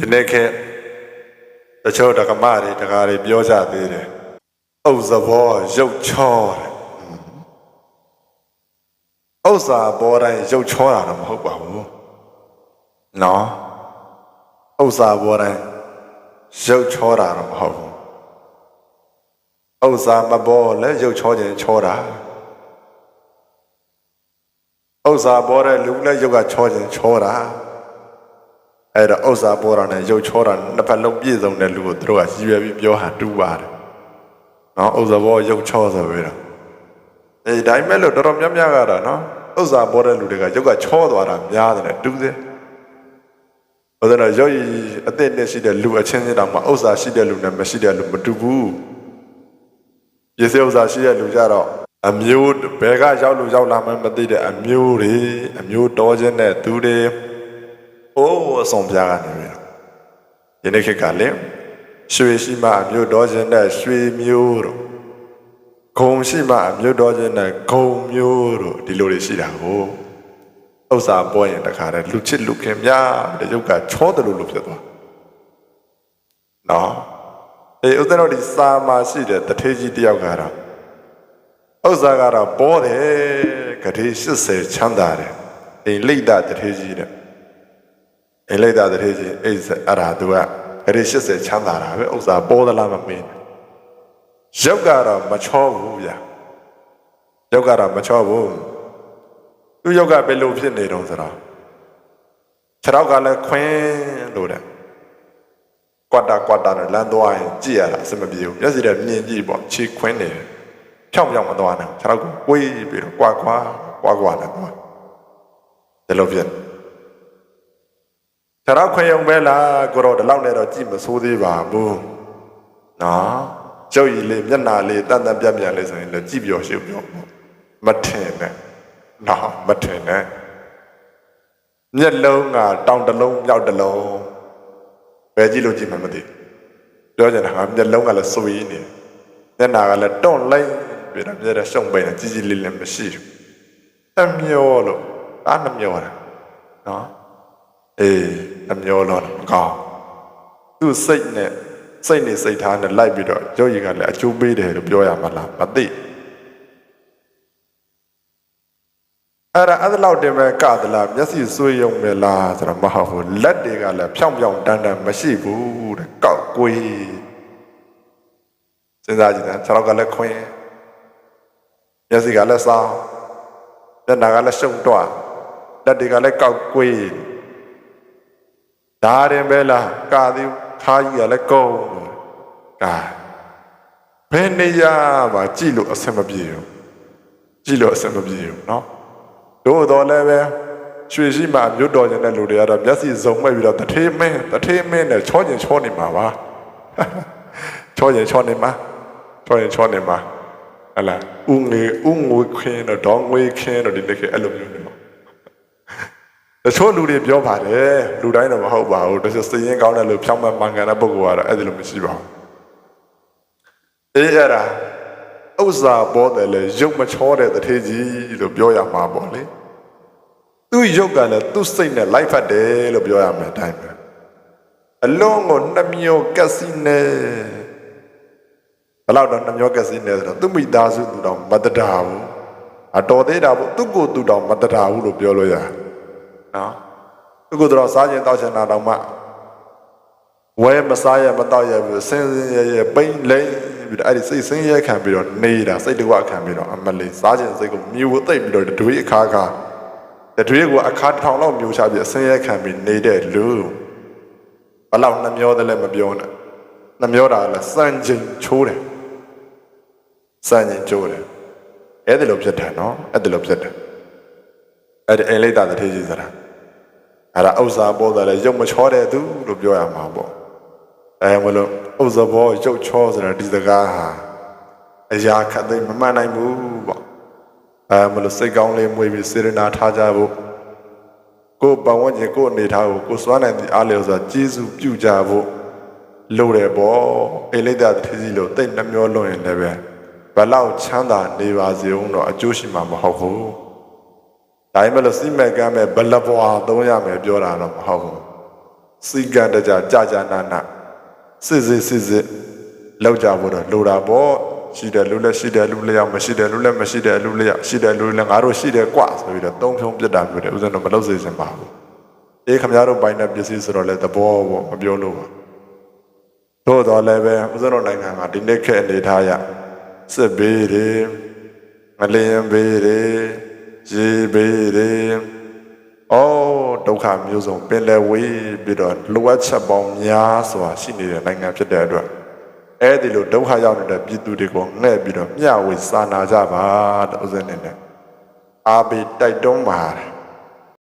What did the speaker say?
ဒီနေ့ခေတ်တချို့ဒကမတွေဒကာတွေပြောကြသေးတယ်ဥစ္စာဘောရုပ်ချောတဲ့ဥစ္စာဘောတိုင်းရုပ်ချောတာတော့မဟုတ်ပါဘူးနော်ဥစ္စာဘောတိုင်းရုပ်ချောတာတော့မဟုတ်ဘူးဥစ္စာမဘောလည်းရုပ်ချောခြင်းချောတာဥစ္စာဘောတဲ့လူလည်းရုပ်ကချောခြင်းချောတာ အဲ့တော့ဥစ္စာပေါ်တာနဲ့ရုပ်ချောတာနှစ်ဖက်လုံးပြည့်စုံတဲ့လူကိုသူတို့ကရည်ရွယ်ပြီးပြောဟာတူးပါတယ်။နော်ဥစ္စာပေါ်ရုပ်ချောဆိုပြီးတော့အေးဒါပေမဲ့လို့တော်တော်များများကတော့နော်ဥစ္စာပေါ်တဲ့လူတွေကရုပ်ကချောသွားတာများတယ်တူးတယ်။ဟိုတော့ရုပ်ရည်အသင့်နဲ့ရှိတဲ့လူအချင်းချင်းတောင်မှဥစ္စာရှိတဲ့လူနဲ့မရှိတဲ့လူမတူဘူး။ပစ္စည်းဥစ္စာရှိတဲ့လူကြတော့အမျိုးဘယ်ကရောက်လို့ရောက်လာမှမသိတဲ့အမျိုးတွေအမျိုးတော်ခြင်းတဲ့သူတွေ။ အိုးအဆောင်ပြားကနေပြီးတော့ယနေ့ခေတ်ကလည်းရွှေရှိမှအမျိုးတော်ခြင်းနဲ့ရွှေမျိုးတို့ဂုံရှိမှအမျိုးတော်ခြင်းနဲ့ဂုံမျိုးတို့ဒီလိုတွေရှိတာကိုဥစ္စာပေါ်ရင်တခါတည်းလူချစ်လူခင်များတဲ့ရုပ်ကချောတယ်လို့လို့ဖြစ်သွား။နော်အေးဥစ္စာတော်ဒီစာမရှိတဲ့တထေးကြီးတယောက်ကတော့ဥစ္စာကတော့ပေါ်တယ်ဂတိ80ချမ်းသာတယ်အိမ်လိတ်တာတထေးကြီးတဲ့ အိလိုက်တာတည်းချင်းအဲ့စအဲ့ဒါသူကအဲ့ဒီ80ချမ်းသာတာပဲဥစ္စာပေါ်သလားမမင်းရုပ်ကတော့မချောဘူးဗျာရုပ်ကတော့မချောဘူးသူရုပ်ကဘယ်လိုဖြစ်နေတုံးဆိုတော့ခြေထောက်ကလည်းခွင်းလို့တဲ့ကွာတာကွာတာနဲ့လမ်းသွားရင်ကြည့်ရတာအစမပြေဘူးမျက်စိနဲ့မြင်ကြည့်ပေါ့ခြေခွင်းနေတယ်ဖြောင်းဖြောင်းမသွားနဲ့ခြေထောက်ကိုကိုွေးပြီးတော့ကွာကွာကွာကွာနဲ့သွားဒီလိုဖြစ် ခြေထောက်ခွင်ယုံပဲလားကိုတော့ဒီလောက်နဲ့တော့ကြည့်မဆိုးသေးပါဘူးနော်ကျုပ်ကြီးလေးမျက်နာလေးတန်တန်ပြတ်ပြတ်လေးဆိုရင်လည်းကြည့်ပြောရှုပ်ပြောပေါ့မထင်နဲ့နော်မထင်နဲ့မျက်လုံးကတောင်တစ်လုံးမြောက်တစ်လုံးပဲကြည့်လို့ကြည့်မှမသိပြောချင်တာကမျက်လုံးကလည်းစွေးနေမျက်နာကလည်းတွန့်လိုက်ပြီးတော့မျက်ရရှုံပိန်တယ်ကြီးကြီးလေးလေးမရှိဘူးအမျောလို့အားနှမျောတာနော်အေး အမျောတော့မကောင်းသူ့စိတ်နဲ့စိတ်နဲ့စိတ်ထားနဲ့လိုက်ပြီးတော့ရုပ်ရည်ကလည်းအကျိုးပေးတယ်လို့ပြောရမှာလားမသိအဲ့ဒါအဲ့ဒါလောက်တင်ပဲကသလားမျက်စိဆွေးယုံပဲလားဆိုတော့မဟုတ်ဘူးလက်တွေကလည်းဖြောင်းဖြောင်းတန်းတန်းမရှိဘူးတဲ့ကောက်ကွေးစဉ်းစားကြည့်တယ်ခြေထောက်ကလည်းခွင်းမျက်စိကလည်းစောင်းမျက်နှာကလည်းရှုံတော့လက်တွေကလည်းကောက်ကွေး ဒါရင်ပဲလားကာသည်ခါကြီးကလည်းကုန်းကာဘယ်နေရပါကြည့်လို့အဆင်မပြေဘူးကြည့်လို့အဆင်မပြေဘူးเนาะတို့တော့လည်းပဲရွှေရှိမှမြို့တော်ကျင်တဲ့လူတွေကတော့မျက်စိစုံမဲ့ပြီးတော့တထေးမင်းတထေးမင်းနဲ့ချောကျင်ချောနေမှာပါချောကျင်ချောနေမှာချောကျင်ချောနေမှာဟလာဥငွေဥငွေခင်းတော့ဒေါငွေခင်းတော့ဒီနေ့ကအဲ့လိုမျိုးနေမှာ တချို့လူတွေပြောပါတယ်လူတိုင်းတော့မဟုတ်ပါဘူးတချို့စည်ရင်ကောင်းတဲ့လူဖြောင်းမှန်မှန်ကန်တဲ့ပုဂ္ဂိုလ်ကတော့အဲ့ဒီလိုမရှိပါဘူးအေးအဲ့ဒါဥစ္စာပေါ်တယ်လေရုပ်မချောတဲ့တထေးကြီးလို့ပြောရမှာပေါ့လေသူ့ရုပ်ကလည်းသူ့စိတ်နဲ့လိုက်ဖတ်တယ်လို့ပြောရမယ်အတိုင်းပဲအလုံးကိုနှမျောကက်စီနေဘယ်တော့နှမျောကက်စီနေဆိုတော့သူ့မိသားစုသူတော်မတတာဘူးအတော်သေးတာဘူးသူ့ကိုယ်သူတော်မတတာဘူးလို့ပြောလို့ရတယ် နော်သူကတော့စားခြင်းတောက်ခြင်းနာတော့မှဝဲမစားရမတောက်ရဘူးစင်းစင်းရဲရဲပိန်လိမ့်ပြီးတော့အဲ့ဒီစိတ်ဆင်းရဲခံပြီးတော့နေတာစိတ်တဝခံပြီးတော့အမလေးစားခြင်းစိတ်ကိုမြူသိမ့်ပြီးတော့တွေးအခါခါတွေးကိုအခါထောင်လောက်မျိုးချပြီးအဆင်းရဲခံပြီးနေတဲ့လူဘလောက်နှမျောတယ်လဲမပြောနဲ့နှမျောတာလဲစံချိန်ချိုးတယ်စံချိန်ချိုးတယ်အဲ့ဒီလိုဖြစ်တယ်နော်အဲ့ဒီလိုဖြစ်တယ်အဲ့ဒီအိမ်လိုက်တာတထေးကြီးဆိုတာ အဲ့ဒါဥစ္စာပေါ်တယ်လေရုပ်မချောတဲ့သူလို့ပြောရမှာပေါ့အဲမလို့ဥစ္စာပေါ်ရုပ်ချောဆိုတာဒီစကားဟာအရာခတ်သိမ်းမမှန်နိုင်ဘူးပေါ့အဲမလို့စိတ်ကောင်းလေးမွေးပြီးစေရနာထားကြဖို့ကိုယ်ပဝန်းကျင်ကိုယ်အနေထားကိုကိုယ်စွမ်းနိုင်သည့်အားလျော်စွာကျေးဇူးပြုကြဖို့လိုတယ်ပေါ့အိမ်လိုက်တာတထေးကြီးလို့တိတ်နှမျောလွန်ရင်လည်းပဲဘလောက်ချမ်းသာနေပါစေဦးတော့အကျိုးရှိမှာမဟုတ်ဘူး ဒါပေမဲ့လို့စိမဲ့ကမ်းမဲ့ဘလဘွာသုံးရမယ်ပြောတာတော့မဟုတ်ဘူးစီကံတကြကြာကြာနာနာစစ်စစ်စစ်စစ်လောက်ကြဖို့တော့လိုတာပေါ့ရှိတယ်လူလည်းရှိတယ်လူလည်းမရှိတယ်လူလည်းမရှိတယ်လူလည်းရှိတယ်လူလည်းငါတို့ရှိတယ်ကွဆိုပြီးတော့သုံးဖြုံးပြစ်တာမျိုးတယ်ဥစဉ်တော့မလုပ်စေချင်ပါဘူးအေးခမရတို့ပိုင်းတဲ့ပစ္စည်းဆိုတော့လည်းသဘောပေါ့မပြောလို့ပါသို့တော်လည်းပဲဥစဉ်တို့နိုင်ငံကဒီနေ့ခက်အနေထားရစစ်ဘေးတွေမလျင်ဘေးတွေ ရေဘေးတွေအော်ဒုက္ခမျိုးစုံပင်လယ်ဝေးပြီးတော့လိုအပ်ချက်ပေါင်းများစွာရှိနေတဲ့နိုင်ငံဖြစ်တဲ့အတွက်အဲ့ဒီလိုဒုက္ခရောက်နေတဲ့ပြည်သူတွေကိုငှဲ့ပြီးတော့မျှဝေစာနာကြပါတဲ့ဥစဉ်နေနဲ့အာဘီတိုက်တွန်းပါတယ်